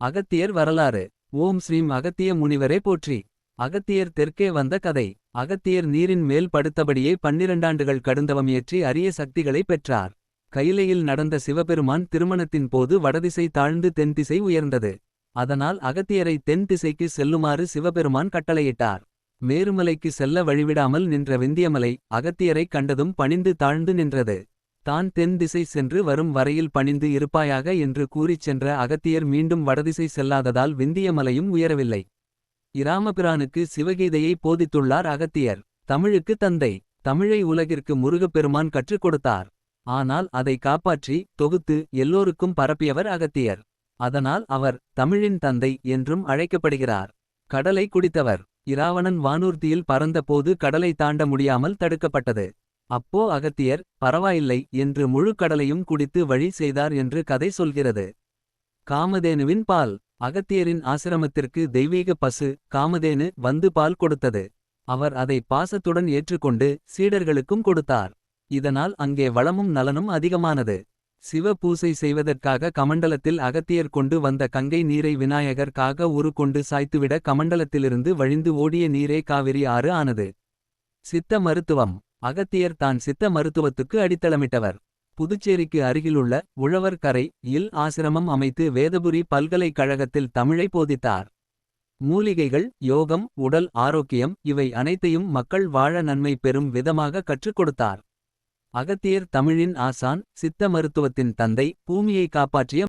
அகத்தியர் வரலாறு. ஓம் ஸ்ரீம் அகத்திய முனிவரே போற்றி. அகத்தியர் தெற்கே வந்த கதை. அகத்தியர் நீரின் மேல் படுத்தபடியே பன்னிரண்டாண்டுகள் கடுந்தவம் இயற்றி அரிய சக்திகளை பெற்றார். கையிலையில் நடந்த சிவபெருமான் திருமணத்தின் போது வடதிசை தாழ்ந்து தென்திசை உயர்ந்தது. அதனால் அகத்தியரை தென் திசைக்கு செல்லுமாறு சிவபெருமான் கட்டளையிட்டார். மேருமலைக்கு செல்ல வழிவிடாமல் நின்ற விந்தியமலை அகத்தியரைக் கண்டதும் பணிந்து தாழ்ந்து நின்றது. தான் தென் திசை சென்று வரும் வரையில் பணிந்து இருப்பாயாக என்று கூறிச் சென்ற அகத்தியர் மீண்டும் வடதிசை செல்லாததால் விந்தியமலையும் உயரவில்லை. இராமபிரானுக்கு சிவகீதையை போதித்துள்ளார் அகத்தியர். தமிழுக்கு தந்தை. தமிழை உலகிற்கு முருகப்பெருமான் கற்றுக் கொடுத்தார். ஆனால் அதை காப்பாற்றி தொகுத்து எல்லோருக்கும் பரப்பியவர் அகத்தியர். அதனால் அவர் தமிழின் தந்தை என்றும் அழைக்கப்படுகிறார். கடலை குடித்தவர். இராவணன் வானூர்தியில் பறந்தபோது கடலை தாண்ட முடியாமல் தடுக்கப்பட்டது. அப்போ அகத்தியர் பரவாயில்லை என்று முழு கடலையும் குடித்து வழி செய்தார் என்று கதை சொல்கிறது. காமதேனுவின் பால் அகத்தியரின் ஆசிரமத்திற்கு தெய்வீக பசு காமதேனு வந்து பால் கொடுத்தது. அவர் அதை பாசத்துடன் ஏற்றுக்கொண்டு சீடர்களுக்கும் கொடுத்தார். இதனால் அங்கே வளமும் நலனும் அதிகமானது. சிவ பூசை செய்வதற்காக கமண்டலத்தில் அகத்தியர் கொண்டு வந்த கங்கை நீரை விநாயகர் காக உரு கொண்டு சாய்த்துவிட கமண்டலத்திலிருந்து வழிந்து ஓடிய நீரே காவிரி ஆறு ஆனது. சித்த மருத்துவம். அகத்தியர் தான் சித்த மருத்துவத்துக்கு அடித்தளமிட்டவர். புதுச்சேரிக்கு அருகிலுள்ள உழவர் கரை இல் ஆசிரமம் அமைத்து வேதபுரி பல்கலைக்கழகத்தில் தமிழை போதித்தார். மூலிகைகள் யோகம் உடல் ஆரோக்கியம் இவை அனைத்தையும் மக்கள் வாழ நன்மை பெறும் விதமாக கற்றுக் கொடுத்தார். அகத்தியர் தமிழின் ஆசான் சித்த மருத்துவத்தின் தந்தை பூமியை காப்பாற்றிய